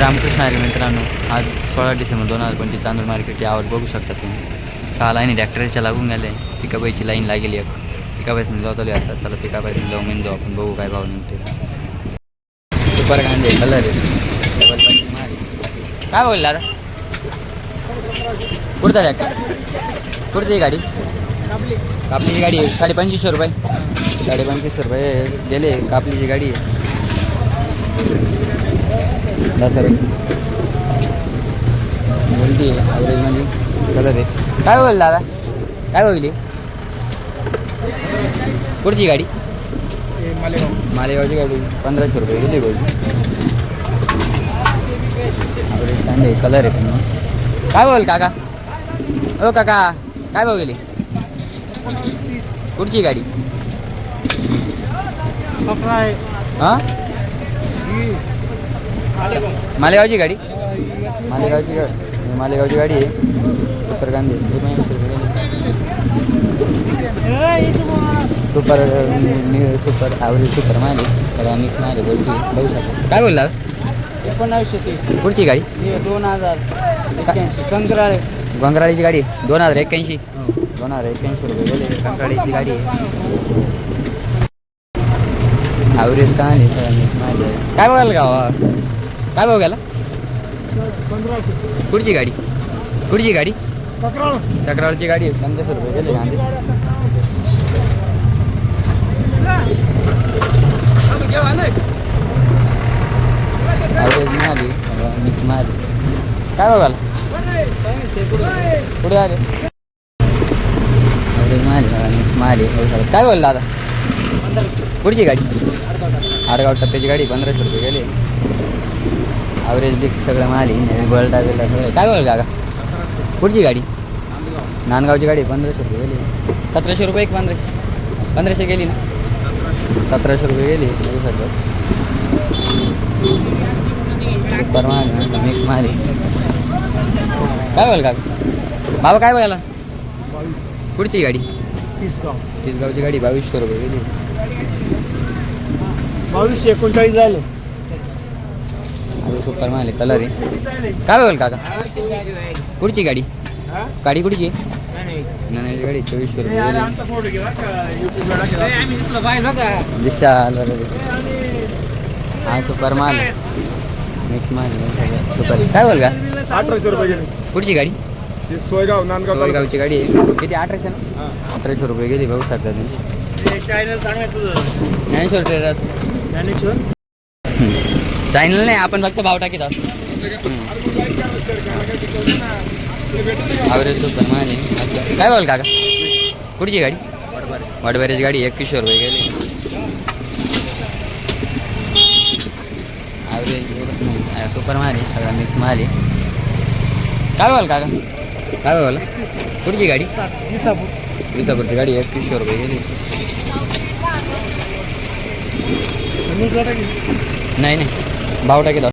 रामकृष्ण आले मित्रांनो आज सोळा डिसेंबर दोन हजार पंचवीस चांदूर मार्केट यावर बघू शकता तुम्ही. सहा लाईन ट्रॅक्टरच्या लागून गेले पिकाबाईची लाईन लागेली एक. पिकाबाईसून लावतो आता. चला पिकाबाईसून जाऊ मेन जाऊ आपण बघू काय भाव निघते सुपर गांजे कलर आहे. काय बोलला रे? कुठं ट्रॅक्टर कुठची गाडी? कापलीची गाडी आहे. साडे पंचवीसशे रुपये. साडे पंचवीसशे रुपये गेले. कापलीची गाडी आहे. उलटी आहे. ॲव्हरेज म्हणजे कलर आहे. काय बोल दादा? काय बघली कुठची गाडी? मालेगावची गाडी. पंधराशे रुपये गेली ॲव्हरेज कांदे कलर आहे पण. काय बोल काका? ओ काका काय गेली कुठची गाडी? हां. मालेगावची गाडी? मालेगावची गाडी. मालेगावची गाडी आहे. सुपर कांदे सुपर सुपर ॲव्हरेज सुपर माले त्याला मिक्स माले बोलती बघू शकतो. काय बोलला? एकोणावीसशे तीस. कुठची गाडी? हे दोन हजार एक्क्याऐंशी. कंकराळे. गंगराळीची गाडी. दोन हजार एक्क्याऐंशी. दोन हजार एक्क्याऐंशी रुपये गेले गंगराळीची गाडी ॲव्हरेज काय नाही काय बघायला गावा काय भाव गेला? कुठची गाडी. कुठची गाडी? तक्रार. तक्रारची गाडी पंधराशे रुपये गेले गांधी. ॲव्हरेज मिळाली मिक्स मिळाली काय बघाल पुढे आले. ॲव्हरेज मिळाली मिक्स मिळाली. काय बोलला आता? पुढची गाडी. आडगाव टप्प्याची गाडी पंधराशे रुपये गेले. ॲव्हरेज बिक्स सगळं मिळाली बळटा बिलटा सगळं काय बोल काका? पुढची गाडी? नांदगावची गाडी पंधराशे रुपये गेली. सतराशे रुपये एक पंधराशे पंधराशे गेली ना? सतराशे रुपये गेली मिक्स मारली काय बोल का बाबा काय बघायला पुढची गाडी? तीस गाव तिसगावची गाडी बावीसशे रुपये गेली. बावीसशे एकोणचाळीस झाले. सुपर मारली कलर आहे. काय बोल काका? पुढची गाडी? गाडी कुठची? नाण्याची गाडी चोवीसशे रुपये विशाल हा सुपर माल मिक्स माल सुपर. काय बोल का अठराशे रुपये पुढची गाडी? सोयगाव नांदगाव तालुका. गावची गाडी आहे. किती अठराशे ना. अठराशे रुपये गेली बघू शकता तुम्ही. आहे ज्ञानेश्वर ट्रेडर ज्ञानेश्वर? चॅनल नाही आपण फक्त भाव टाकीत आहोत. ॲव्हरेज सुपर माने काय बोल काका? कुठची गाडी? वडबऱ्याची गाडी एकवीसशे रुपये गेली. ॲव्हरेज सुपर माली सगळा मिक्स माली काय बोल काका? काय बोल? कुठची गाडी? विसापूर विसापूरची गाडी एकवीसशे रुपये गेली. न्यूजला टाकी. नाही नाही. भाव टाकीत आहोत